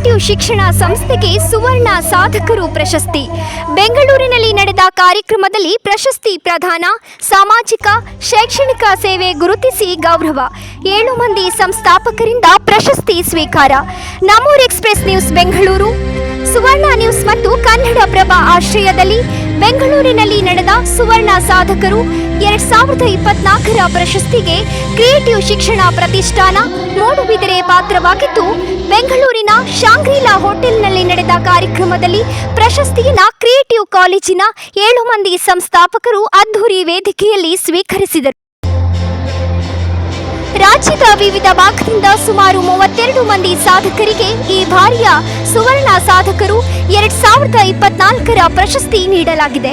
Creative ಶಿಕ್ಷಣ ಸಂಸ್ಥೆಗೆ ಸುವರ್ಣ ಸಾಧಕರು ಪ್ರಶಸ್ತಿ. ಬೆಂಗಳೂರಿನಲ್ಲಿ ನಡೆದ ಕಾರ್ಯಕ್ರಮದಲ್ಲಿ ಪ್ರಶಸ್ತಿ ಪ್ರದಾನ, ಸಾಮಾಜಿಕ, ಶೈಕ್ಷಣಿಕ ಸೇವೆ ಗುರುತಿಸಿ ಗೌರವ. ಏಳು ಮಂದಿ ಸಂಸ್ಥಾಪಕರಿಂದ ಪ್ರಶಸ್ತಿ ಸ್ವೀಕಾರ. ನಮೂರ್ express news Bengaluru. Suvarna news ಮತ್ತು ಕನ್ನಡಪ್ರಭ ಆಶ್ರಯದಲ್ಲಿ ಬೆಂಗಳೂರಿನಲ್ಲಿ ನಡೆದ ಸುವರ್ಣ ಸಾಧಕರು ಎರಡ್ ಸಾವಿರದ ಇಪ್ಪತ್ನಾಲ್ಕರ ಪ್ರಶಸ್ತಿಗೆ ಕ್ರಿಯೇಟಿವ್ ಶಿಕ್ಷಣ ಪ್ರತಿಷ್ಠಾನ ಮೂಡುಬಿದಿರೆ ಪಾತ್ರವಾಗಿದ್ದು, ಬೆಂಗಳೂರಿನ ಶಾಂಗ್ರಿಲಾ ಹೋಟೆಲ್ನಲ್ಲಿ ನಡೆದ ಕಾರ್ಯಕ್ರಮದಲ್ಲಿ ಪ್ರಶಸ್ತಿಯನ್ನ ಕ್ರಿಯೇಟಿವ್ ಕಾಲೇಜಿನ ಏಳು ಮಂದಿ ಸಂಸ್ಥಾಪಕರು ಅದ್ಧೂರಿ ವೇದಿಕೆಯಲ್ಲಿ ಸ್ವೀಕರಿಸಿದರು. ರಾಜ್ಯದ ವಿವಿಧ ಭಾಗದಿಂದ ಸುಮಾರು ಮೂವತ್ತೆರಡು ಮಂದಿ ಸಾಧಕರಿಗೆ ಈ ಬಾರಿಯ ಸುವರ್ಣ ಸಾಧಕರು ಎರಡ್ ಸಾವಿರದ ಇಪ್ಪತ್ನಾಲ್ಕರ ಪ್ರಶಸ್ತಿ ನೀಡಲಾಗಿದೆ.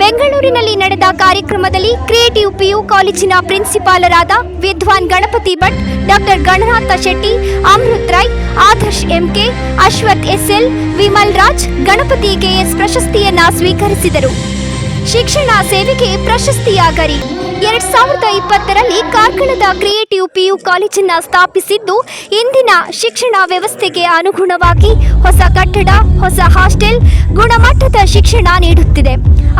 ಬೆಂಗಳೂರಿನಲ್ಲಿ ನಡೆದ ಕಾರ್ಯಕ್ರಮದಲ್ಲಿ ಕ್ರಿಯೇಟಿವ್ ಪಿಯು ಕಾಲೇಜಿನ ಪ್ರಿನ್ಸಿಪಾಲರಾದ ವಿದ್ವಾನ್ Ganapathi Bhat, doctor Gananatha Shetty, Amrit Rai Adarsh MK, Ashwath SL Vimal Raj Ganapathi KS ಪ್ರಶಸ್ತಿಯನ್ನ ಸ್ವೀಕರಿಸಿದರು. ಶಿಕ್ಷಣ ಸೇವೆಗೆ ಪ್ರಶಸ್ತಿಯಾಗರಿ. ಎರಡ್ ಸಾವಿರದ ಇಪ್ಪತ್ತರಲ್ಲಿ ಕಾರ್ಕಳದ ಕ್ರಿಯೇಟಿವ್ ಪಿಯು ಕಾಲೇಜನ್ನ ಸ್ಥಾಪಿಸಿದ್ದು, ಇಂದಿನ ಶಿಕ್ಷಣ ವ್ಯವಸ್ಥೆಗೆ ಅನುಗುಣವಾಗಿ ಹೊಸ ಕಟ್ಟಡ, ಹೊಸ ಹಾಸ್ಟೆಲ್ ಗುಣಮಟ್ಟದ ಶಿಕ್ಷಣ ನೀಡುತ್ತಿದೆ.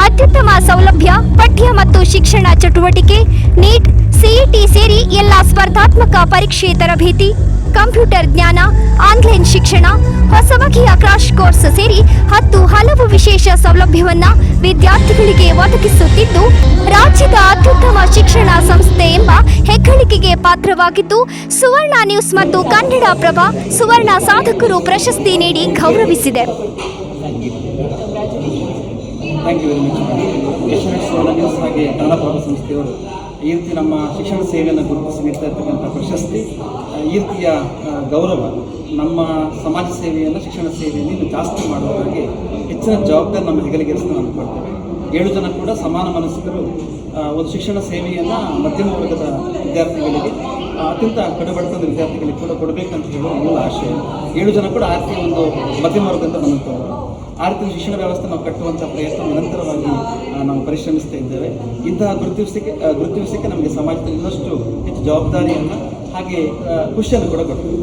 ಅತ್ಯುತ್ತಮ ಸೌಲಭ್ಯ, ಪಠ್ಯ ಮತ್ತು ಶಿಕ್ಷಣ ಚಟುವಟಿಕೆ, ನೀಟ್, ಸಿಇಟಿ ಸೇರಿ ಎಲ್ಲ ಸ್ಪರ್ಧಾತ್ಮಕ ಪರೀಕ್ಷೆ ತರಬೇತಿ ಕಂಪ್ಯೂಟರ್ ಜ್ಞಾನ ಆನ್ಲೈನ್ ಶಿಕ್ಷಣ ಹೊಸ ಬಗೆಯ ಕ್ರಾಶ್ ಕೋರ್ಸ್ ಸೇರಿ ಹತ್ತು ಹಲವು ವಿಶೇಷ ಸೌಲಭ್ಯವನ್ನ ವಿದ್ಯಾರ್ಥಿಗಳಿಗೆ ಒದಗಿಸುತ್ತಿದ್ದು ರಾಜ್ಯದ ಅತ್ಯುತ್ತಮ ಶಿಕ್ಷಣ ಸಂಸ್ಥೆ ಎಂಬ ಹೆಗ್ಗಳಿಕೆಗೆ ಪಾತ್ರವಾಗಿದ್ದು ಸುವರ್ಣ ನ್ಯೂಸ್ ಮತ್ತು ಕನ್ನಡ ಪ್ರಭ ಸುವರ್ಣ ಸಾಧಕರು ಪ್ರಶಸ್ತಿ ನೀಡಿ ಗೌರವಿಸಿದೆ ಸಂಸ್ಥೆಯವರು ಈ ರೀತಿ ನಮ್ಮ ಶಿಕ್ಷಣ ಸೇವೆಯನ್ನು ಗುರುತಿಸಿ ನೀಡ್ತಾ ಇರ್ತಕ್ಕಂಥ ಪ್ರಶಸ್ತಿ ಈ ರೀತಿಯ ಗೌರವ ನಮ್ಮ ಸಮಾಜ ಸೇವೆಯನ್ನು ಶಿಕ್ಷಣ ಸೇವೆಯನ್ನು ಇನ್ನು ಜಾಸ್ತಿ ಮಾಡುವ ಹಾಗೆ ಹೆಚ್ಚಿನ ಜವಾಬ್ದಾರಿ ನಮ್ಮ ಹೆಗಲಿಗೆ ನಾನು ಕೊಡ್ತೇವೆ. ಏಳು ಜನ ಕೂಡ ಸಮಾನ ಮನಸ್ಸಿಗರು ಒಂದು ಶಿಕ್ಷಣ ಸೇವೆಯನ್ನು ಮಧ್ಯಮ ವರ್ಗದ ವಿದ್ಯಾರ್ಥಿಗಳಿಗೆ, ಅತ್ಯಂತ ಕಡುಬಡತನದ ವಿದ್ಯಾರ್ಥಿಗಳಿಗೆ ಕೂಡ ಕೊಡಬೇಕಂತ ಹೇಳುವ ಮೂಲ ಆಶಯ. ಏಳು ಜನ ಕೂಡ ಆರ್ಥಿಕ ಒಂದು ಮಧ್ಯಮ ವರ್ಗದ ಬಂದಂಥವರು. ಆ ರೀತಿ ಶಿಕ್ಷಣ ವ್ಯವಸ್ಥೆ ನಾವು ಕಟ್ಟುವಂಥ ಪ್ರಯತ್ನ ನಿರಂತರವಾಗಿ ನಾವು ಪರಿಶ್ರಮಿಸ್ತಾ ಇದ್ದೇವೆ. ಇಂತಹ ಗುರುತಿಸಿಕೆ ಗುರುತಿಸಕ್ಕೆ ನಮಗೆ ಸಮಾಜದಲ್ಲಿ ಇನ್ನಷ್ಟು ಹೆಚ್ಚು ಜವಾಬ್ದಾರಿಯನ್ನು ಹಾಗೆ ಖುಷಿಯನ್ನು ಕೂಡ ಕೊಡ್ತೀವಿ